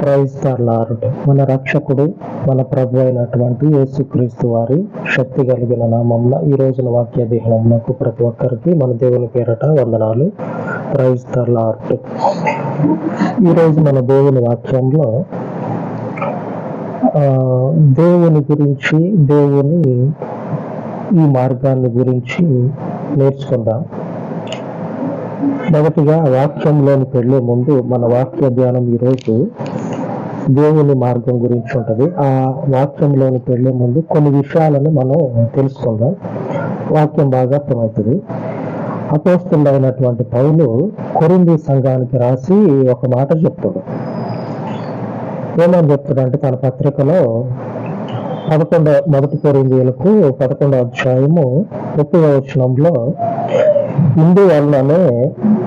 Praise మన రక్షకుడు మన ప్రభు అయినటువంటి యేసుక్రీస్తు వారి శక్తి కలిగిన నామంలో ఈ రోజున వాక్య ధ్యానంకు ప్రతి ఒక్కరికి మన దేవుని పేరట వందనాలు. ప్రైజ్ లార్డ్ ఈ రోజు మన దేవుని వాక్యంలో ఆ, దేవుని గురించి దేవుని ఈ మార్గాన్ని గురించి నేర్చుకుందాం. మొదటిగా వాక్యంలోనికి వెళ్ళే ముందు మన వాక్య ధ్యానం ఈరోజు దేవుని మార్గం గురించి ఉంటుంది. ఆ వాక్యంలోనికి వెళ్ళే ముందు కొన్ని విషయాలను మనం తెలుసుకుందాం. వాక్యం బాగా అర్థమవుతుంది. అపోస్తులైనటువంటి పౌలు కొరింది సంఘానికి రాసి ఒక మాట చెప్తాడు. ఏమని చెప్తాడంటే తన పత్రికలో పదకొండో మొదటి కొరిందీలకు పదకొండో అధ్యాయము ముప్పై వచనంలో ఇందువల్లనే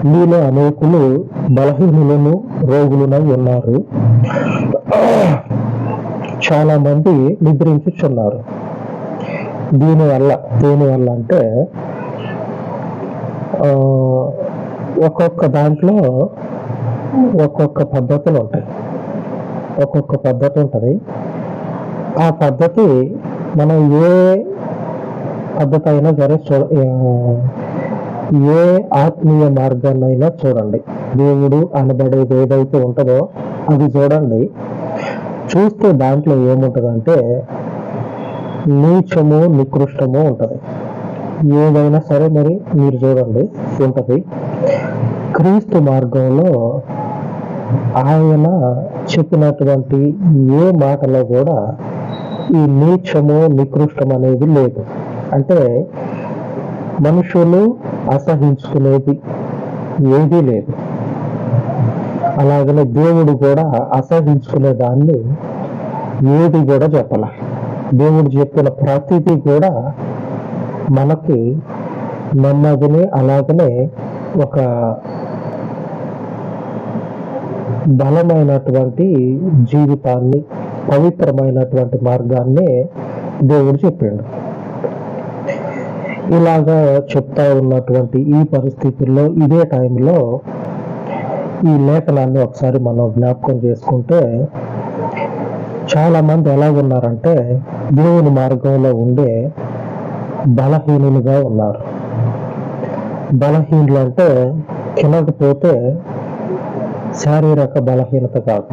మీలో అనేకులు బలహీనులను రోగులునై ఉన్నారు. చాలా మంది నిద్రించుచున్నారు. దీనివల్ల దీనివల్ల అంటే ఒక్కొక్క దాంట్లో ఒక్కొక్క పద్ధతులు ఉంటాయి. ఒక్కొక్క పద్ధతి ఉంటుంది. ఆ పద్ధతి మనం ఏ పద్ధతి అయినా సరే ఏ ఆత్మీయ మార్గాన్నైనా చూడండి. దేవుడు అనబడేది ఏదైతే ఉంటుందో అది చూడండి. చూస్తే దాంట్లో ఏముంటుందంటే నీచము నికృష్టము ఉంటుంది. ఏదైనా సరే మరి మీరు చూడండి ఉంటుంది. క్రీస్తు మార్గంలో ఆయన చెప్పినటువంటి ఏ మాటలో కూడా ఈ నీచము నికృష్టం అనేది లేదు. అంటే మనుషులు అసహించుకునేది ఏదీ లేదు. అలాగనే దేవుడు కూడా అసహించుకునే దాన్ని ఏది కూడా చెప్పాల. దేవుడు చెప్పిన ప్రతిదీ కూడా మనకి నెమ్మదిని అలాగనే ఒక బలమైనటువంటి జీవితాన్ని పవిత్రమైనటువంటి మార్గాన్ని దేవుడు చెప్పిండు. ఇలాగా చెప్తా ఉన్నటువంటి ఈ పరిస్థితుల్లో ఇదే టైంలో ఈ లేఖనాన్ని ఒకసారి మనం జ్ఞాపకం చేసుకుంటే చాలా మంది ఎలా ఉన్నారంటే దేవుని మార్గంలో ఉండే బలహీనులుగా ఉన్నారు. బలహీనులు అంటే తినకపోతే శారీరక బలహీనత కాదు.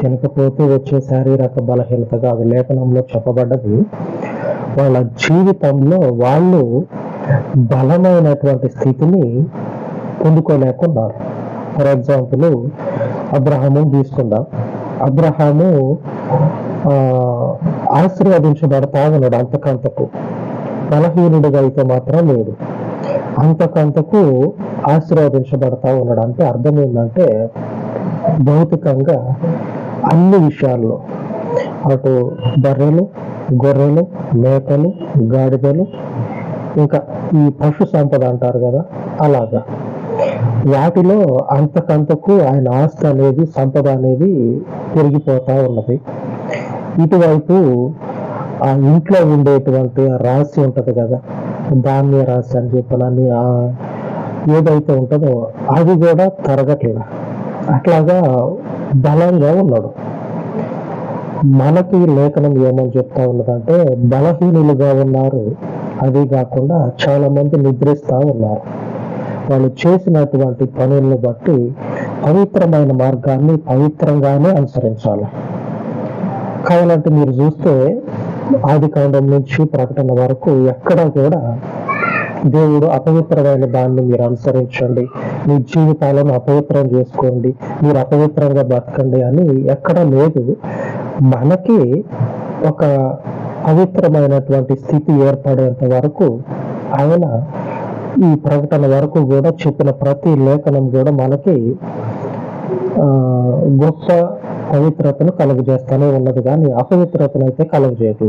తినకపోతే వచ్చే శారీరక బలహీనత కాదు. లేఖనంలో చెప్పబడ్డది వాళ్ళ జీవితంలో వాళ్ళు బలమైనటువంటి స్థితిని పొందుకోలేకున్నారు. ఫర్ ఎగ్జాంపుల్ అబ్రహాము తీసుకుందాం. అబ్రహాము ఆశీర్వదించబడతా ఉన్నాడు అంతకంతకు. బలహీనుడిగా అయితే మాత్రం లేదు. అంతకంతకు ఆశీర్వదించబడతా ఉన్నాడు. అంటే అర్థం ఏంటంటే భౌతికంగా అన్ని విషయాల్లో అటు బర్రెలు గొర్రెలు మేకలు గాడిదలు ఇంకా ఈ పశు సంపద అంటారు కదా అలాగా. వాటిలో అంతకంతకు ఆయన ఆస్తి అనేది సంపద అనేది పెరిగిపోతా ఉన్నది. ఇటువైపు ఆ ఇంట్లో ఉండేటువంటి రాశి ఉంటుంది కదా ధాన్య రాశి అని చెప్పనని ఆ ఏదైతే ఉంటుందో అది కూడా తరగట్లేదు అట్లాగా బలంగా ఉన్నాడు. మనకి లేఖనం ఏమని చెప్తా ఉన్నదంటే బలహీనులుగా ఉన్నారు. అదే కాకుండా చాలా మంది నిద్రిస్తూ ఉన్నారు. వాళ్ళు చేసినటువంటి పనులను బట్టి పవిత్రమైన మార్గాన్ని పవిత్రంగానే అనుసరించాలి. కావాలంటే మీరు చూస్తే ఆది కాండం నుంచి ప్రకటన వరకు ఎక్కడ కూడా దేవుడు అపవిత్రమైన దాన్ని మీరు అనుసరించండి. మీ జీవితాలను అపవిత్రం చేసుకోండి. మీరు అపవిత్రంగా బతకండి అని ఎక్కడ లేదు. మనకి ఒక పవిత్రమైనటువంటి స్థితి ఏర్పడేంత వరకు ఆయన ఈ ప్రకటన వరకు కూడా చెప్పిన ప్రతి లేఖనం కూడా మనకి గొప్ప పవిత్రతను కలుగజేస్తూనే ఉన్నది. కానీ అపవిత్రతను అయితే కలుగజేయదు.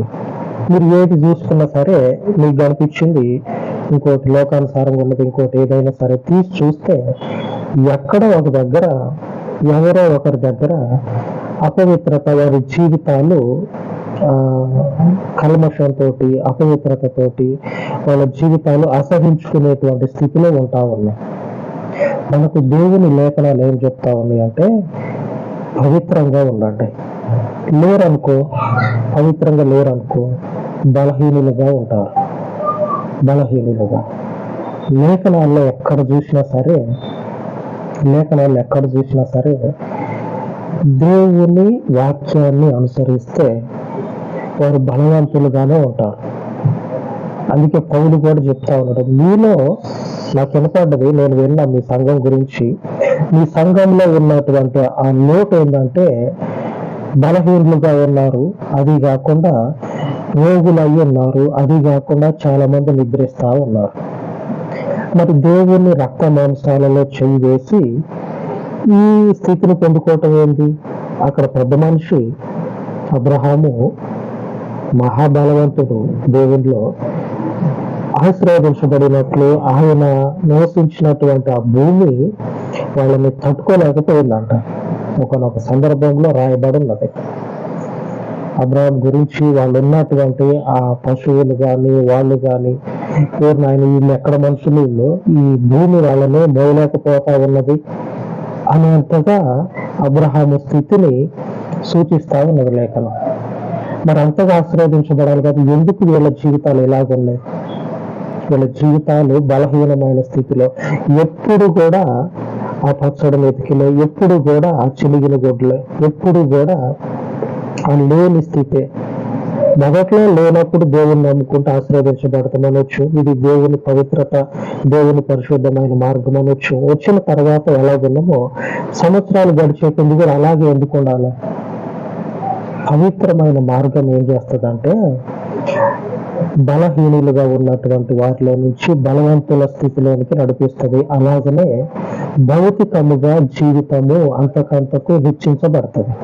మీరు ఏది చూసుకున్నా సరే మీకు కనిపించింది ఇంకోటి లోకానుసారంగా ఉన్నది ఇంకోటి ఏదైనా సరే తీసి చూస్తే ఎక్కడో ఒక దగ్గర ఎవరో ఒకరి దగ్గర అపవిత్రత వారి జీవితాలు కల్మషంతో అపవిత్రతతోటి వాళ్ళ జీవితాలు అసహించుకునేటువంటి స్థితిలో ఉంటా ఉన్నాయి. మనకు దేవుని లేఖనాలు ఏం చెప్తా ఉన్నాయి అంటే పవిత్రంగా ఉండండి. లేరనుకో పవిత్రంగా లేరనుకో బలహీనులుగా ఉంటారు. బలహీనులుగా. లేఖనాల్లో ఎక్కడ చూసినా సరే లేఖనాల్లో ఎక్కడ చూసినా సరే దేవుని వాక్యాన్ని అనుసరిస్తే వారు బలవంతులుగానే ఉంటారు. అందుకే పౌలు కూడా చెప్తా ఉన్నాడు మీలో నాకు వినపడ్డది నేను విన్నా మీ సంఘం గురించి. మీ సంఘంలో ఉన్నటువంటి ఆ లోటు ఏంటంటే బలహీనులుగా ఉన్నారు అది కాకుండా రోగులు అయి ఉన్నారు అది కాకుండా చాలా మంది నిద్రిస్తా ఉన్నారు. మరి దేవుని రక్త మాంసాలలో చేయి వేసి ఈ స్థితిని పొందుకోవటం ఏంటి? అక్కడ పెద్ద మనిషి అబ్రహాము మహాబలవంతుడు దేవునిలో ఆశీర్వదించబడినట్లు ఆయన నివసించినటువంటి ఆ భూమి వాళ్ళని తట్టుకోలేకపోయిందంట. ఒకనొక సందర్భంలో రాయబడి ఉన్నది. గురించి వాళ్ళు ఉన్నటువంటి ఆ పశువులు కానీ వాళ్ళు కానీ ఎవరు నాయన వీళ్ళు ఎక్కడ మనుషులు వీళ్ళు ఈ భూమి వాళ్ళని మోయలేకపోతా ఉన్నది. అనేంతగా అబ్రహాము స్థితిని సూచిస్తా ఉన్నది లేఖనం మరి అంతగా ఆశీర్వదించబడాలి కదా ఎందుకు వీళ్ళ జీవితాలు ఇలాగున్నాయి? వీళ్ళ జీవితాలు బలహీనమైన స్థితిలో. ఎప్పుడు కూడా ఆ పచ్చడి మెతికిలో ఎప్పుడు కూడా ఆ చిలిగిన గొడ్లు ఎప్పుడు కూడా ఆ లేని స్థితే మొదట్లో లేనప్పుడు దేవుని నమ్ముకుంటూ ఆశీర్వదించబడతాం అనొచ్చు. ఇది దేవుని పవిత్రత దేవుని పరిశుద్ధమైన మార్గం అనొచ్చు. వచ్చిన తర్వాత ఎలాగున్నామో సంవత్సరాలు గడిచే కొద్ది కూడా అలాగే ఎందుకు ఉండాలి పవిత్రమైన మార్గం ఏం చేస్తుందంటే బలహీనులుగా ఉన్నటువంటి వారిలో నుంచి బలవంతుల స్థితిలోనికి నడిపిస్తుంది. అలాగనే భౌతికముగా జీవితము అంతకంతకు హెచ్చించబడుతుంది.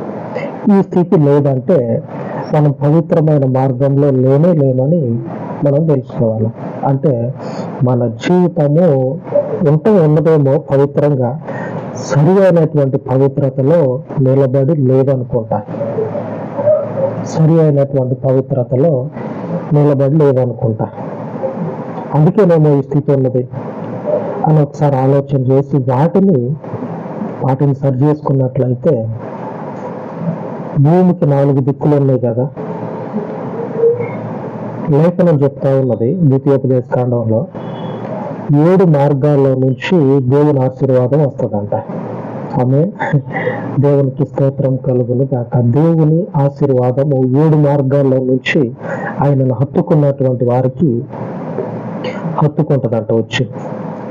ఈ స్థితి లేదంటే మనం పవిత్రమైన మార్గంలో లేనే లేమని మనం తెలుసుకోవాలి. అంటే మన జీవితము ఉంటే ఉన్నదేమో పవిత్రంగా సరి అయినటువంటి పవిత్రతలో నిలబడి లేదనుకుంటా. సరి అయినటువంటి పవిత్రతలో నిలబడి లేదనుకుంటా. అందుకేనేమో ఈ స్థితి ఉన్నది. అని ఒకసారి ఆలోచన చేసి వాటిని వాటిని సరి చేసుకున్నట్లయితే భూమికి నాలుగు దిక్కులు ఉన్నాయి కదా. లేఖనం చెప్తా ఉన్నది ద్వితీయోపదేశ కాండంలో ఏడు మార్గాల్లో నుంచి దేవుని ఆశీర్వాదం వస్తుందంట. ఆమె దేవునికి స్తోత్రం కలుగును కాక దేవుని ఆశీర్వాదము ఏడు మార్గాల్లో నుంచి ఆయనను హత్తుకున్నటువంటి వారికి హత్తుకుంటదంట వచ్చి.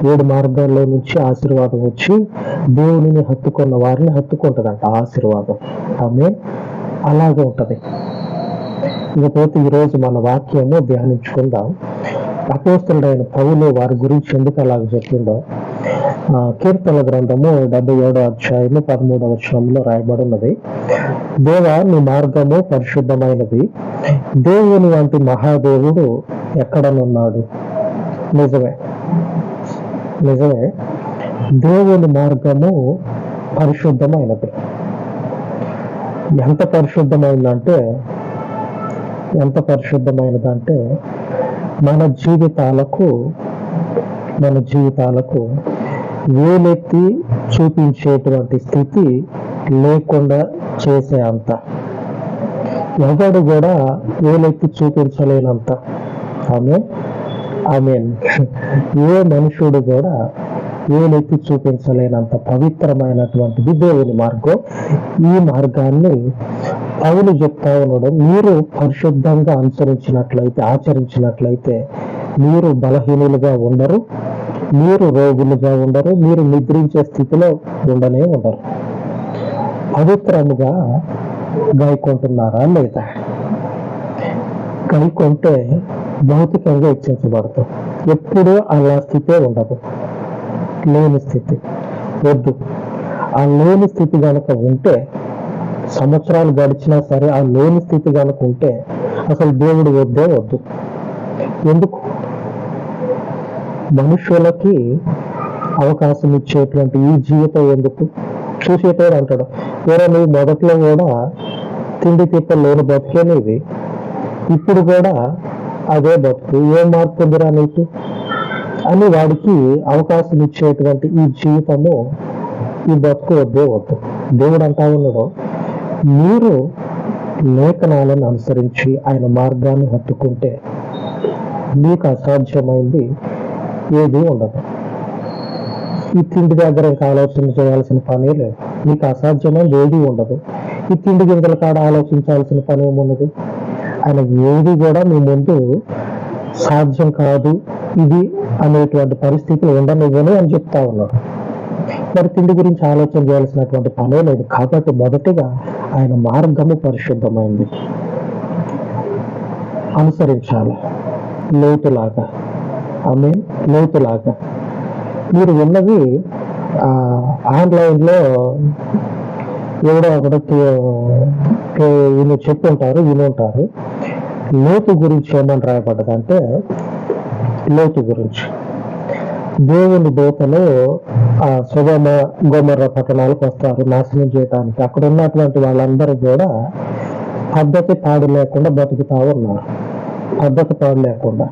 ఏడు మార్గాల్లో నుంచి ఆశీర్వాదం వచ్చి దేవునిని హత్తుకున్న వారిని హత్తుకుంటదంట ఆశీర్వాదం. ఆమె అలాగే ఉంటది. ఇకపోతే ఈరోజు మన వాక్యము ధ్యానించుకుందాం. అపోస్తుడైన పౌలు వారి గురించి ఎందుకు అలాగ చెప్పిండో ఆ, కీర్తన గ్రంథము డెబ్బై ఏడో అధ్యాయము పదమూడవ వచనంలో రాయబడి ఉన్నది దేవ నీ మార్గము పరిశుద్ధమైనది. దేవుని వంటి మహాదేవుడు ఎక్కడనున్నాడు? నిజమే. నిజమే. దేవుని మార్గము పరిశుద్ధమైనది. ఎంత పరిశుద్ధమైందంటే ఎంత పరిశుద్ధమైనదంటే మన జీవితాలకు మన జీవితాలకు వేలెత్తి చూపించేటువంటి స్థితి లేకుండా చేసే అంత. ఎవడు కూడా వేలెత్తి చూపించలేనంత. ఆమె మీన్ ఏ మనుషుడు కూడా వేలెత్తి చూపించలేనంత పవిత్రమైనటువంటిది దేవుని మార్గం. ఈ మార్గాన్ని పౌలు చెప్తా ఉండడం మీరు పరిశుద్ధంగా అనుసరించినట్లయితే ఆచరించినట్లయితే మీరు బలహీనులుగా ఉండరు మీరు రోగులుగా ఉండరు మీరు నిద్రించే స్థితిలో ఉండనే ఉండరు. పవిత్రముగా గాయకుంటున్నారా లేదా? గాయకుంటే భౌతికంగా హెచ్చించబడతాం ఎప్పుడూ అలా స్థితే ఉండదు. లేని స్థితి. వద్దు. ఆ లేని స్థితి గనక ఉంటే సంవత్సరాలు గడిచినా సరే ఆ లేని స్థితి గనక ఉంటే అసలు దేవుడు వద్దే వద్దు. ఎందుకు? మనుషులకి అవకాశం ఇచ్చేటువంటి ఈ జీవితం ఎందుకు? చూసేటోడు అంటాడు. వేరే నువ్వు మొదట్లో కూడా తిండి తిప్ప లేని బతికేనేవి ఇప్పుడు కూడా అదే బతుకు ఏం మార్పు ఉందిరా నీకు? అని వాడికి అవకాశం ఇచ్చేటువంటి ఈ జీవితము ఈ బతుకు వద్దే వద్దు. దేవుడు అంటా ఉన్నాడు మీరు లేఖనాలను అనుసరించి ఆయన మార్గాన్ని హత్తుకుంటే మీకు అసాధ్యమైంది ఏది ఉండదు. ఈ తిండి దగ్గర ఇంకా ఆలోచన చేయాల్సిన పని లేదు. మీకు అసాధ్యమైనది ఏది ఉండదు. ఈ తిండి గింజల కాడ ఆలోచించాల్సిన పని ఏమున్నది ఆయన ఏది కూడా మీ ముందు సాధ్యం కాదు ఇది అనేటువంటి పరిస్థితులు ఉండనివ్వను అని చెప్తా ఉన్నాడు. మరి తిండి గురించి ఆలోచన చేయాల్సినటువంటి పనే లేదు. కాబట్టి మొదటిగా ఆయన మార్గము పరిశుద్ధమైంది. అనుసరించాలి. లోతులాగా. ఐ మీన్ లోతులాగా. మీరు ఉన్నది ఆన్లైన్లో ఎవడో ఒకటి ఈయన చెప్పుంటారు వినుంటారు. లోతు గురించి ఏమని రాయబడ్డదంటే లోతు గురించి. దేవుని దూతలు ఆ సుగమ గోమర్ర పట్టణాలకు వస్తారు నాశనం చేయడానికి అక్కడ ఉన్నటువంటి వాళ్ళందరూ కూడా పద్ధతి పాడు లేకుండా బతుకుతా ఉన్నారు. పద్ధతి పాడు లేకుండా.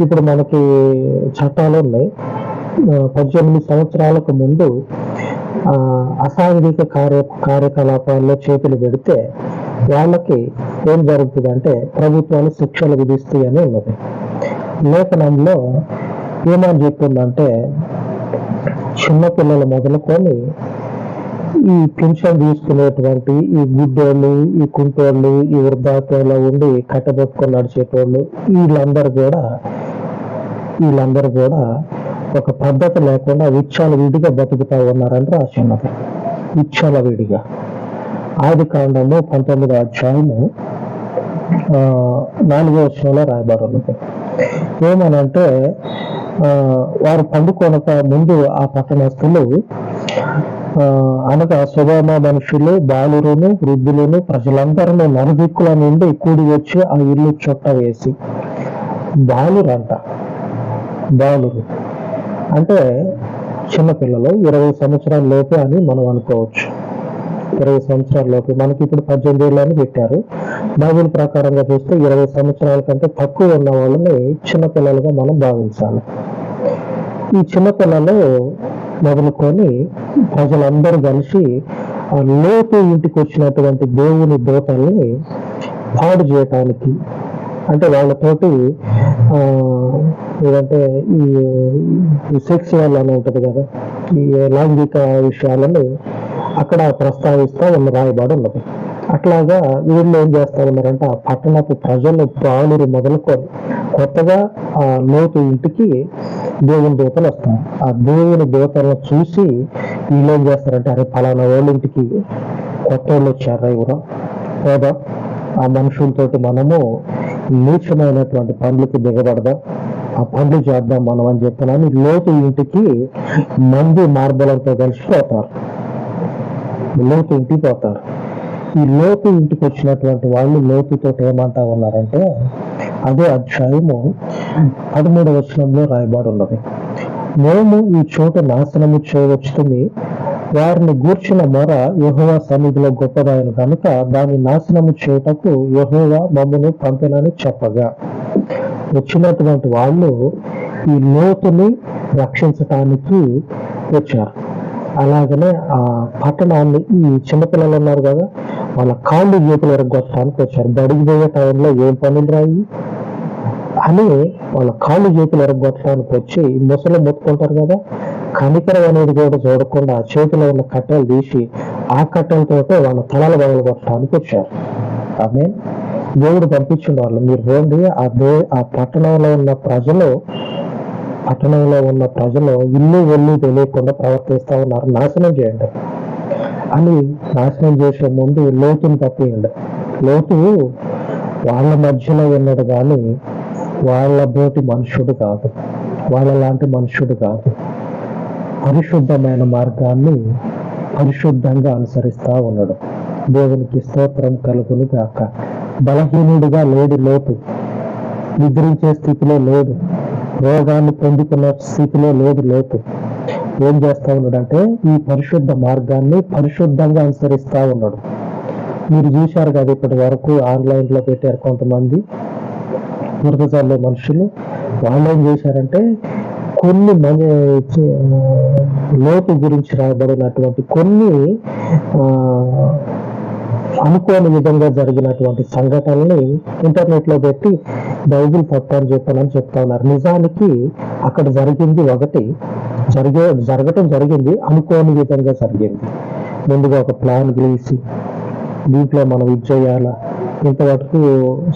ఇప్పుడు మనకి చట్టాలు ఉన్నాయి. పద్దెనిమిది సంవత్సరాలకు ముందు అసాంఘిక కార్య కార్యకలాపాల్లో చేతులు పెడితే వాళ్ళకి ఏం జరుగుతుంది అంటే ప్రభుత్వాలు శిక్షలు విధిస్తాయని ఉన్నది. లేఖనంలో ఏమని చెప్తుందంటే చిన్నపిల్లలు మొదలుకొని ఈ పింఛన్ తీసుకునేటువంటి ఈ గుడ్డోళ్ళు ఈ కుంటోళ్ళు ఈ వృద్ధాప్యంలో ఉండి కట్టబెట్టుకొని నడిచేటోళ్ళు వీళ్ళందరూ కూడా వీళ్ళందరూ కూడా ఒక పద్ధతి లేకుండా విచ్చాల విడిగా బతుకుతా ఉన్నారని రాసి ఉన్నది. విచ్చాల విడిగా. ఆది కాండము పంతొమ్మిదో అధ్యాయము ఆ, నాలుగో వచ్చంలో రాయబడి ఉన్నది ఏమనంటే వారు పండుకొనక ముందు ఆ పట్టణస్తులు ఆ, అనగా సుగమ మనుషులు బాలురును వృద్ధులను ప్రజలందరూ నలుదిక్కుల నుండి కూడి వచ్చి ఆ ఇల్లు చుట్ట వేసి బాలురంట. బాలురు. అంటే చిన్నపిల్లలు ఇరవై సంవత్సరాల లోపే అని మనం అనుకోవచ్చు. ఇరవై సంవత్సరాల లోపే. మనకి ఇప్పుడు పద్దెనిమిది ఏళ్ళు అని పెట్టారు. బైబిల్ ప్రకారంగా చూస్తే ఇరవై సంవత్సరాల కంటే తక్కువ ఉన్న వాళ్ళని చిన్నపిల్లలుగా మనం భావించాలి. ఈ చిన్నపిల్లలు మొదలుకొని ప్రజలందరూ కలిసి ఆ లోపే ఇంటికి వచ్చినటువంటి దేవుని దూతల్ని పాడు చేయటానికి అంటే వాళ్ళతోటి ఏదంటే ఈ ఈ సెక్స్ అని ఉంటుంది కదా ఈ లైంగిక విషయాలను అక్కడ ప్రస్తావిస్తూ ఉన్న రాయబాడు ఉన్నది. అట్లాగా వీళ్ళు ఏం చేస్తా ఉన్నారంటే ఆ పట్టణపు ప్రజలు బాలురు మొదలుకొని కొత్తగా ఆ లోతు ఇంటికి దేవుని దూతలు వస్తారు. ఆ దేవుని దూతలను చూసి వీళ్ళు ఏం చేస్తారంటే అరే ఫలానా వాళ్ళ ఇంటికి కొత్త వాళ్ళు వచ్చారా ఎవరో పోదా. ఆ మనుషులతోటి మనము నీచమైనటువంటి పనులకు దిగబడదాం. ఆ పనులు చేద్దాం మనం అని చెప్తున్నాను లోతు ఇంటికి మంది మార్బలంతో కలిసి పోతారు. లోతు ఇంటికి పోతారు. ఈ లోతు ఇంటికి వచ్చినటువంటి వాళ్ళు లోతుతో ఏమంటా ఉన్నారంటే అదే అధ్యాయము పదమూడవ వచనంలో రాయబడి ఉన్నది. మేము ఈ చోట నాశనము చేయవచ్చుతుంది వారిని గూర్చిన మొర యహోవా సన్నిధిలో గొప్పదాయను కనుక దాన్ని నాశనము చేయుటకు యహోవా మమ్మను పంపినని చెప్పగా. వచ్చినటువంటి వాళ్ళు ఈ లోతుని రక్షించటానికి వచ్చారు. అలాగనే ఆ పట్టణాన్ని ఈ చిన్నపిల్లలు ఉన్నారు కదా వాళ్ళ కాళ్ళు గీతల వరకు కొట్టడానికి వచ్చారు. బడికి పోయే టైంలో ఏం పనులు రాయి? అని వాళ్ళ కాళ్ళు చేతులు ఎరగొట్టడానికి వచ్చి ముసలు మొత్తుకుంటారు కదా కనికరం అనేది కూడా చూడకుండా చేతిలో ఉన్న కట్టెలు తీసి ఆ కట్టెలతోటే వాళ్ళ తలలు బయలు కొట్టడానికి వచ్చారు. ఆమె దేవుడు పంపించిన వాళ్ళు మీరు రండి ఆ దే ఆ పట్టణంలో ఉన్న ప్రజలు పట్టణంలో ఉన్న ప్రజలు ఇల్లు వెళ్ళి తెలియకుండా ప్రవర్తిస్తా ఉన్నారు. నాశనం చేయండి. అని నాశనం చేసే ముందు లోతుని తప్పియండి. లోతు వాళ్ళ మధ్యలో ఉన్నాడు కానీ వాళ్ళ బోటి మనుషుడు కాదు. వాళ్ళ లాంటి మనుషుడు కాదు. పరిశుద్ధమైన మార్గాన్ని పరిశుద్ధంగా అనుసరిస్తా ఉన్నాడు. దేవునికి స్తోత్రం కలుగును గాక. బలహీనుడిగా లేడు లోతు. నిద్రించే స్థితిలో లేడు. రోగాన్ని పొందుకున్న స్థితిలో లేదు లోతు. ఏం చేస్తా ఉన్నాడంటే ఈ పరిశుద్ధ మార్గాన్ని పరిశుద్ధంగా అనుసరిస్తా ఉన్నాడు. మీరు చూశారు కదా ఇప్పటి వరకు ఆన్లైన్లో పెట్టారు కొంతమంది. బురద మనుషులు వాళ్ళు ఏం చేశారంటే కొన్ని మన లోతు గురించి రాయబడినటువంటి కొన్ని ఆ, అనుకోని విధంగా జరిగినటువంటి సంఘటనని ఇంటర్నెట్లో పెట్టి బైబిల్ తప్పు అని చెప్పానని చెప్తా ఉన్నారు. నిజానికి అక్కడ జరిగింది ఒకటి జరిగే జరగటం జరిగింది అనుకోని విధంగా జరిగింది. ముందుగా ఒక ప్లాన్ గీసి దీంట్లో మనం ఇది చేయాలా? ఇంతవరకు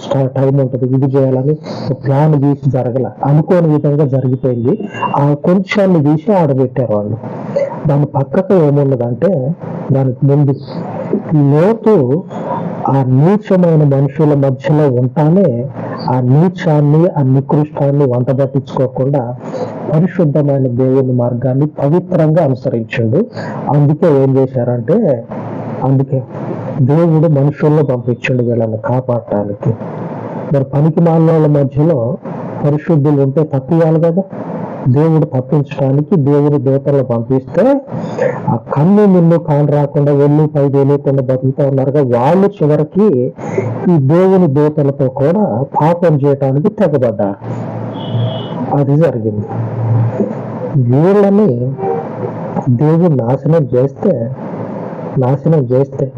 స్టా- టైం ఉంటుంది ఇది చేయాలని ప్లాన్ గీసి జరగల అనుకోని విధంగా జరిగిపోయింది. ఆ కొంచెం తీసి ఆడబెట్టారు వాళ్ళు. దాని పక్కకు ఏమున్నదంటే దానికి ముందు లోతు ఆ నీచమైన మనుషుల మధ్యలో ఉంటానే ఆ నీచాన్ని ఆ నికృష్టాన్ని వంట పట్టించుకోకుండా పరిశుద్ధమైన దేవుని మార్గాన్ని పవిత్రంగా అనుసరించిండు. అందుకే ఏం చేశారంటే అందుకే దేవుడు మనుషుల్లో పంపించండి వీళ్ళని కాపాడటానికి. మరి పనికి మాలిన మధ్యలో పరిశుద్ధులు ఉంటే తప్పియాలి కదా? దేవుడు తప్పించడానికి దేవుని దేవతలను పంపిస్తే ఆ కన్ను నిన్ను కాని రాకుండా వెళ్ళు పై తెలియకుండా బతుకుతా ఉన్నారుగా. వాళ్ళు చివరికి ఈ దేవుని దేవతలతో కూడా పాపం చేయటానికి తెగబడ్డారు. అది జరిగింది. వీళ్ళని దేవుడు నాశనం చేస్తే నాశనం చేస్తే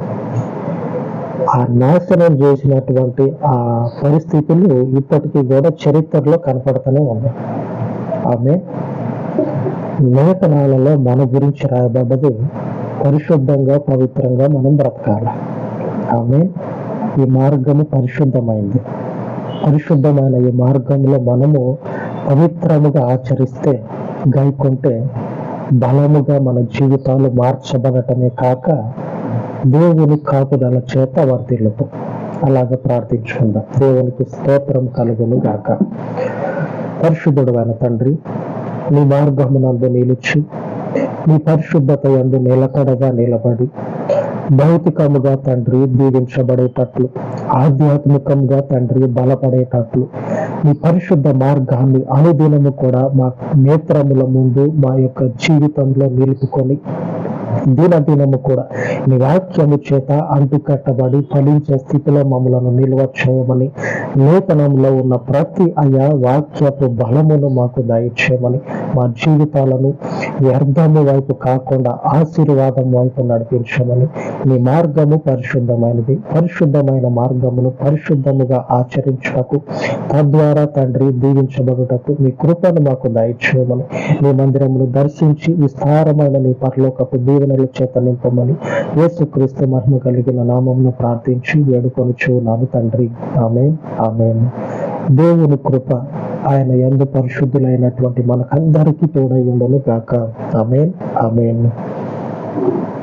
ఆ నాశనం చేసినటువంటి ఆ పరిస్థితులు ఇప్పటికీ కూడా చరిత్రలో కనపడుతూనే ఉన్నాయి. ఆమె లేఖనాలలో మన గురించి రాయబడ్డది పరిశుద్ధంగా పవిత్రంగా మనం బ్రతకాలి. ఆమె ఈ మార్గము పరిశుద్ధమైంది. పరిశుద్ధమైన ఈ మార్గంలో మనము పవిత్రముగా ఆచరిస్తే గైకుంటే బలముగా మన జీవితాలు మార్చబడటమే కాక దేవుని కాపుదల చేత వర్ధిల్లుతాం అలాగ ప్రార్థించుకుందాం. దేవునికి స్తోత్రం కలుగును గాక. పరిశుద్ధుడు తండ్రి నీ మార్గమునందు నిలిచి నీ పరిశుద్ధత ఎందు నిలకడగా నిలబడి భౌతికముగా తండ్రి దీవించబడేటట్లు ఆధ్యాత్మికంగా తండ్రి బలపడేటట్లు నీ పరిశుద్ధ మార్గాన్ని అనుదినము కూడా మా నేత్రముల ముందు మా యొక్క జీవితంలో నిలుపుకొని దినదినము కూడా. నీ వాక్యము చేత అంటుకట్టబడి ఫలించే స్థితిలో మమ్మలను నిల్వ చేయమని నూతనంలో ఉన్న ప్రతి అయా వాక్యపు బలమును మాకు దయచేయమని మా జీవితాలను వ్యర్థము వైపు కాకుండా ఆశీర్వాదం వైపు నడిపించమని నీ మార్గము పరిశుద్ధమైనది. పరిశుద్ధమైన మార్గమును పరిశుద్ధముగా ఆచరించుటకు తద్వారా తండ్రి దీవించబడుటకు నీ కృపను మాకు దయచేయమని నీ మందిరమును దర్శించి విస్తారమైన నీ పరలోకపు దీవెనల చేత నింపమని యేసుక్రీస్తు మహిమ కలిగిన నామమును ప్రార్థించి వేడుకొని చూనాను తండ్రి. ఆమె ఆమె దేవుని కృప ఆయన ఎందు పరిశుద్ధులైనటువంటి మనకందరికీ తోడయ్యుండను గాక. ఆమెన్. ఆమెన్.